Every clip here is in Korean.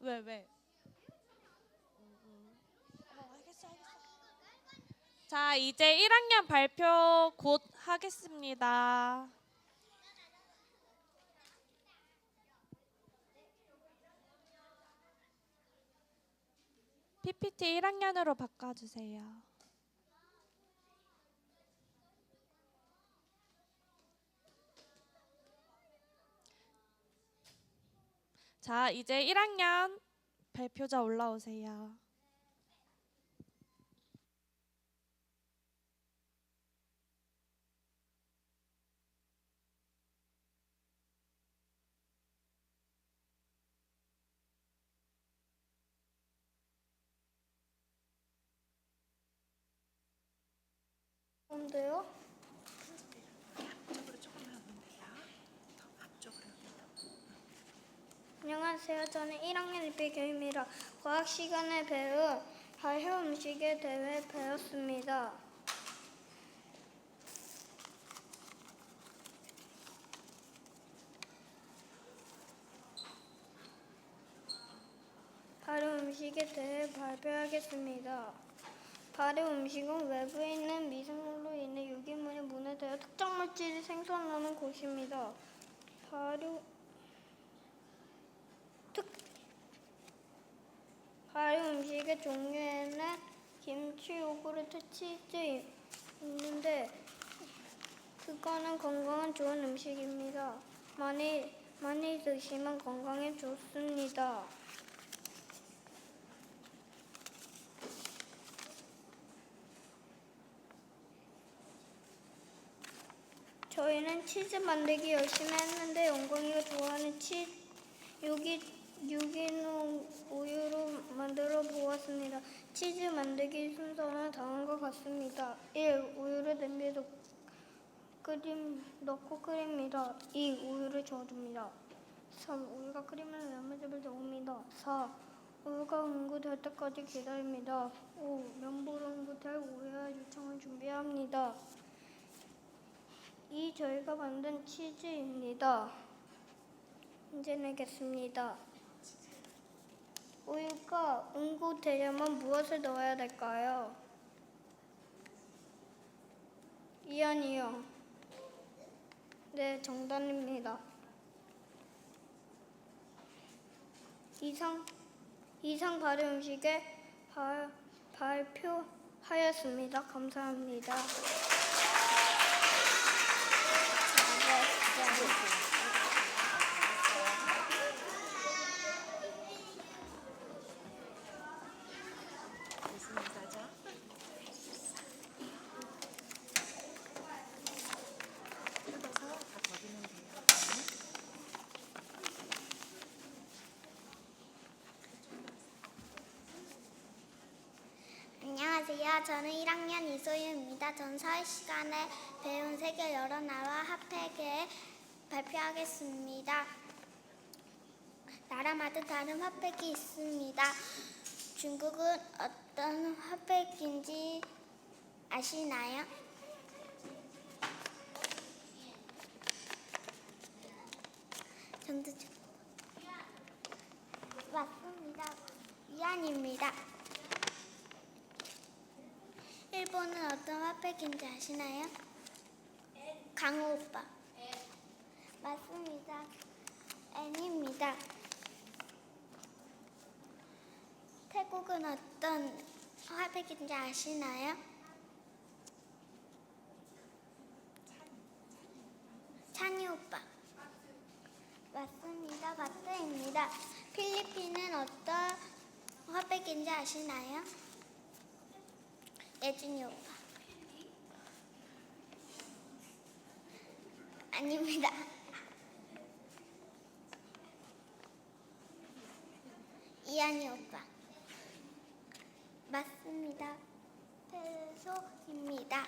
왜 왜? 자 이제 1학년 발표 곧 하겠습니다. PPT 1학년으로 바꿔주세요. 자, 이제 1학년 발표자 올라오세요. 뭔데요? 안녕하세요. 저는 1학년 이비교입니다. 과학 시간에 배운 발효 음식에 대해 배웠습니다. 발효 음식에 대해 발표하겠습니다. 발효 음식은 외부에 있는 미생물로 인해 유기물이 분해되어 특정 물질이 생성하는 곳입니다. 발효 특 음식의 종류에는 김치, 요구르트, 치즈 있는데 그거는 건강은 좋은 음식입니다. 많이 많이 드시면 건강에 좋습니다. 저희는 치즈 만들기 열심히 했는데 영광이가 좋아하는 치 유기 유기농 우유로 만들어 보았습니다. 치즈 만들기 순서는 다음과 같습니다. 1. 우유를 냄비에 넣, 끓임, 넣고 끓입니다. 2. 우유를 저어줍니다. 3. 우유가 끓이면 면물즙을 넣습니다. 4. 우유가 응고될 때까지 기다립니다. 5. 면보로 응고될 우유와 유청을 준비합니다. 이 저희가 만든 치즈입니다. 이제 내겠습니다. 우유가 응고 되려면 무엇을 넣어야 될까요? 이안이요. 네, 정답입니다. 이상 이상 발효 음식에 발, 발표하였습니다. 감사합니다. 무슨 인사죠? 뜯어서 다 버리면 돼요. 안녕하세요. 저는 1학년 이소유입니다. 전 사회 시간에 배운 세계 여러 나라 핫팩에 발표하겠습니다. 나라마다 다른 핫팩이 있습니다. 중국은 어떤 핫팩인지 아시나요? 정도 좀. 맞습니다. 위안입니다. 일본은 어떤 핫팩인지 아시나요? 강호 오빠. 맞습니다. N입니다. 태국은 어떤 핫팩인지 아시나요? 찬이 오빠. 맞습니다. 바트입니다. 필리핀은 어떤 핫팩인지 아시나요? 예준이 오빠. 아닙니다. 이한이 오빠. 맞습니다. 태소입니다.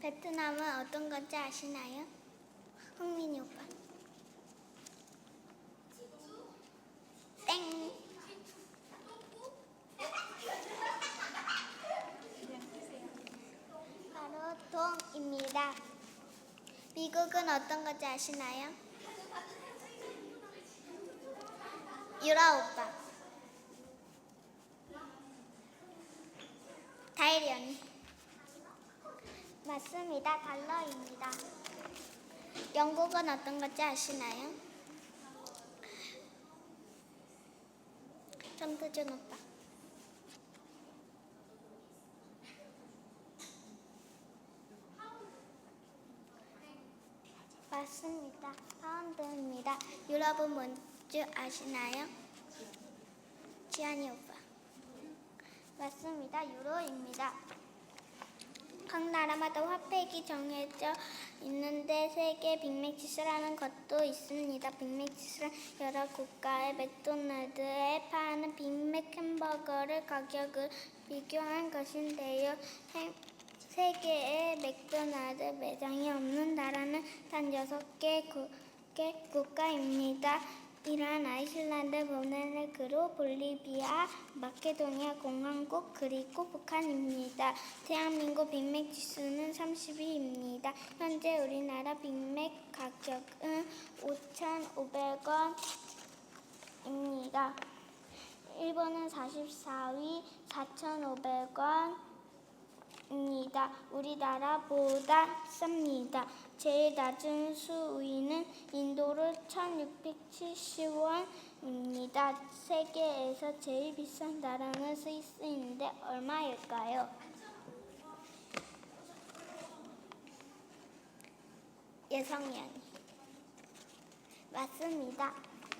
베트남은 어떤 건지 아시나요? 흥민이 오빠. 땡. 바로 동입니다. 미국은 어떤 건지 아시나요? 유라 오빠. 다일이 언니. 맞습니다. 달러입니다. 영국은 어떤 건지 아시나요? 정두준 오빠. 맞습니다. 파운드입니다. 여러분 뭔지 아시나요? 지안이 오빠. 맞습니다. 유로입니다. 각 나라마다 화폐기 정해져 있는데 세계 빅맥시스라는 것도 있습니다. 빅맥시스는 여러 국가의 맥도날드에 파는 빅맥 햄버거를 가격을 비교한 것인데요. 햄- 세계에 맥도날드 매장이 없는 나라는 단 6개 개 국가입니다. 이란, 아이슬란드, 모네르크로, 볼리비아, 마케도니아 공화국, 그리고 북한입니다. 대한민국 빅맥 지수는 30위입니다. 현재 우리나라 빅맥 가격은 5,500원입니다. 일본은 44위 4,500원 입니다. 우리나라보다 쌉니다. 제일 낮은 수위는 인도로 1,670원입니다. 세계에서 제일 비싼 나라는 스위스인데 얼마일까요? 예성이 맞습니다.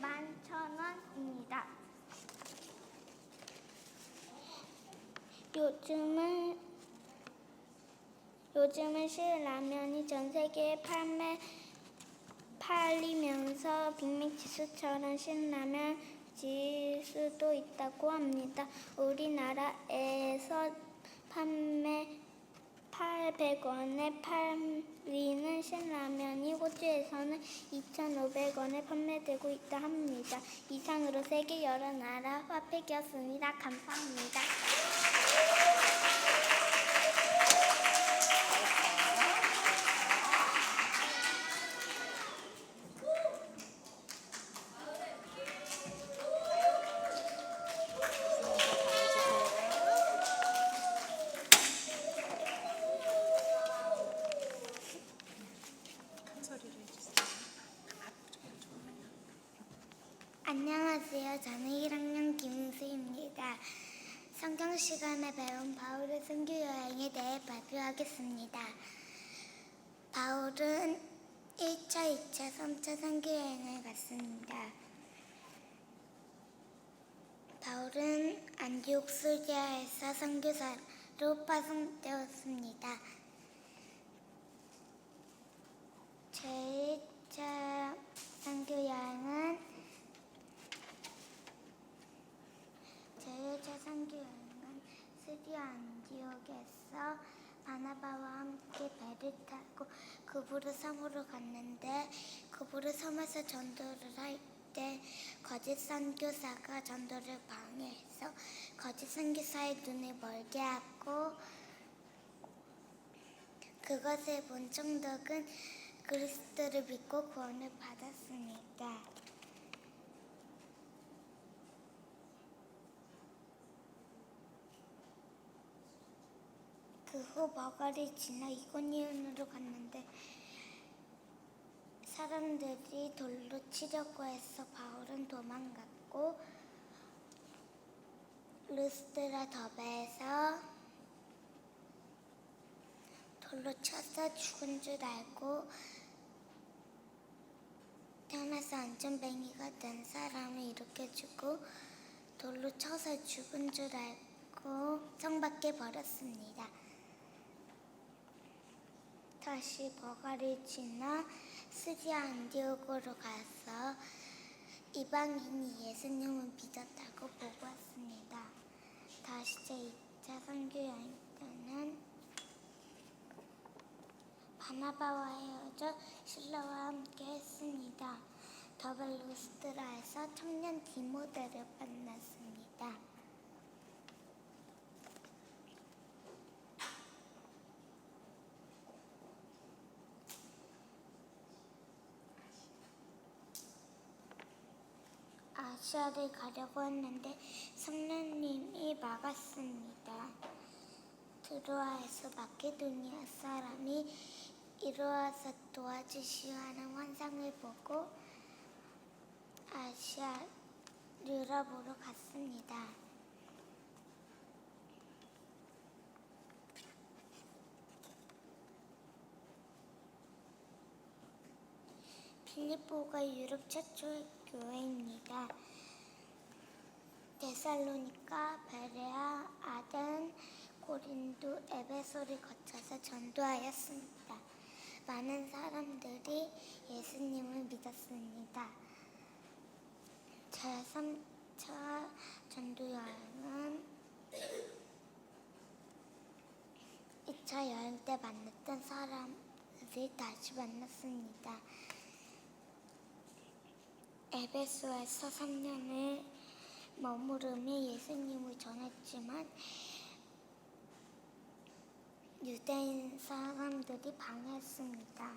11,000원입니다. 요즘은 요즘은 신라면이 전 세계에 판매 팔리면서 빅맥 지수처럼 신라면 지수도 있다고 합니다. 우리나라에서 판매 800원에 팔리는 신라면이 호주에서는 2,500원에 판매되고 있다 합니다. 이상으로 세계 여러 나라 화폐기였습니다. 감사합니다. 안녕하세요. 저는 1학년 김은수입니다. 성경 시간에 배운 바울의 선교 여행에 대해 발표하겠습니다. 바울은 1차, 2차, 3차 선교 여행을 갔습니다. 바울은 안디옥 수리아에서 선교사로 파송되었습니다. 제1차 선교 여행은 제1차 선교 여행은 시리아 안디옥에서 바나바와 함께 배를 타고 그부르 섬으로 갔는데 그부르 섬에서 전도를 할 때 거짓 선교사가 전도를 방해해서 거짓 선교사의 눈을 멀게 하고 그것을 본 총독은 그리스도를 믿고 구원을 받았습니다. 그후 머가리 지나 이고니온으로 갔는데 사람들이 돌로 치려고 해서 바울은 도망갔고 루스드라 더베에서 돌로 쳐서 죽은 줄 알고 태어나서 안전뱅이가 된 사람을 일으켜주고 돌로 쳐서 죽은 줄 알고 성 밖에 버렸습니다. 다시 버가를 지나 스리아 안디옥으로 가서 이방인이 예수님을 믿었다고 보고 왔습니다. 다시 제2차 선교 여행 때는 바나바와 헤어져 신라와 함께 했습니다. 더벨루스트라에서 청년 디모데를 만났습니다. 아시아를 가려고 했는데 성령님이 막았습니다. 드로아에서 마케도니아 사람이 이로와서 도와주시오 하는 환상을 보고 아시아 유럽으로 갔습니다. 필리포가 유럽 최초의 교회입니다. 데살로니카, 베레아, 아덴, 고린도, 에베소를 거쳐서 전도하였습니다. 많은 사람들이 예수님을 믿었습니다. 제3차 전도 여행은 2차 여행 때 만났던 사람들이 다시 만났습니다. 에베소에서 3년을 머무르며 예수님을 전했지만 유대인 사람들이 방해했습니다.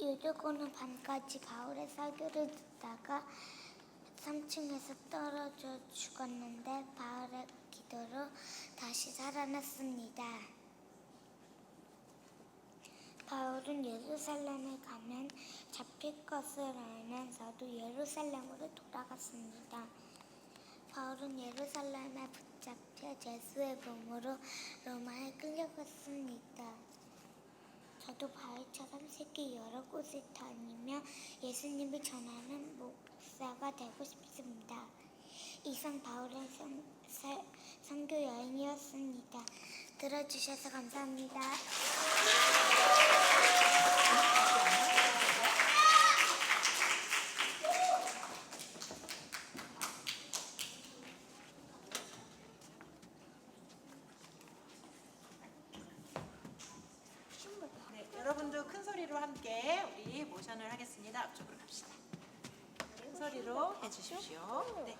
유도고는 밤까지 가을에 사교를 듣다가 3층에서 떨어져 죽었는데 바울의 기도로 다시 살아났습니다. 바울은 예루살렘에 가면 잡힐 것을 알면서도 예루살렘으로 돌아갔습니다. 바울은 예루살렘에 붙잡혀 제수의 몸으로 로마에 끌려갔습니다. 저도 바울처럼 세계 여러 곳을 다니며 예수님을 전하는 목사가 되고 싶습니다. 이상 바울의 선, 사- 선교 여행이었습니다. 들어주셔서 감사합니다. 네, 여러분도 큰 소리로 함께 우리 모션을 하겠습니다. 앞쪽으로 갑시다. 큰 소리로 해 주십시오. 네.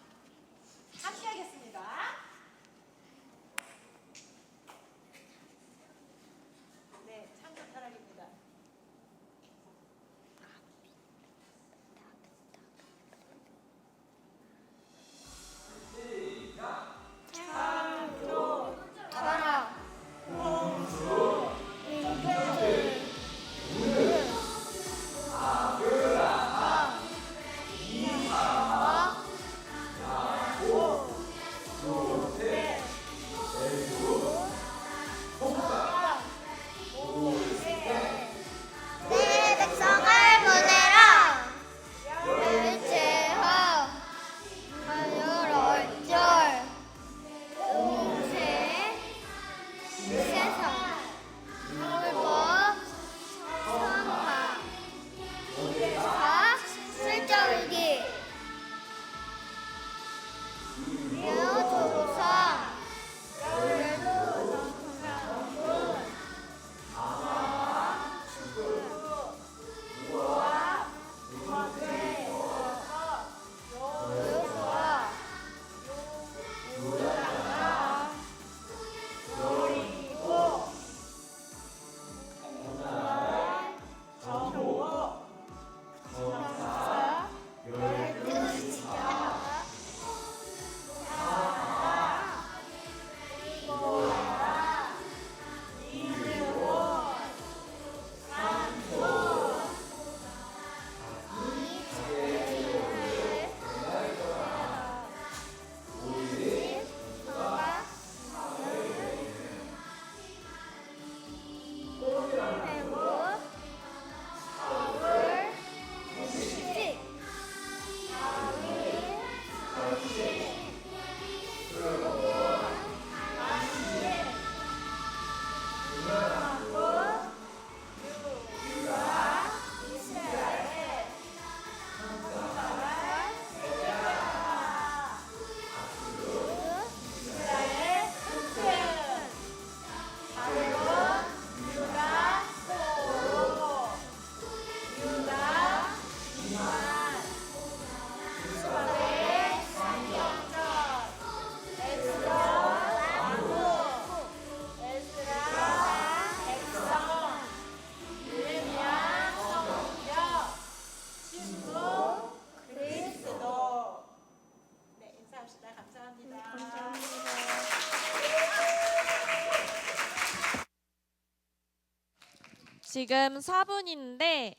지금 4분인데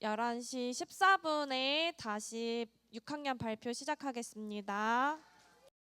11시 14분에 다시 6학년 발표 시작하겠습니다.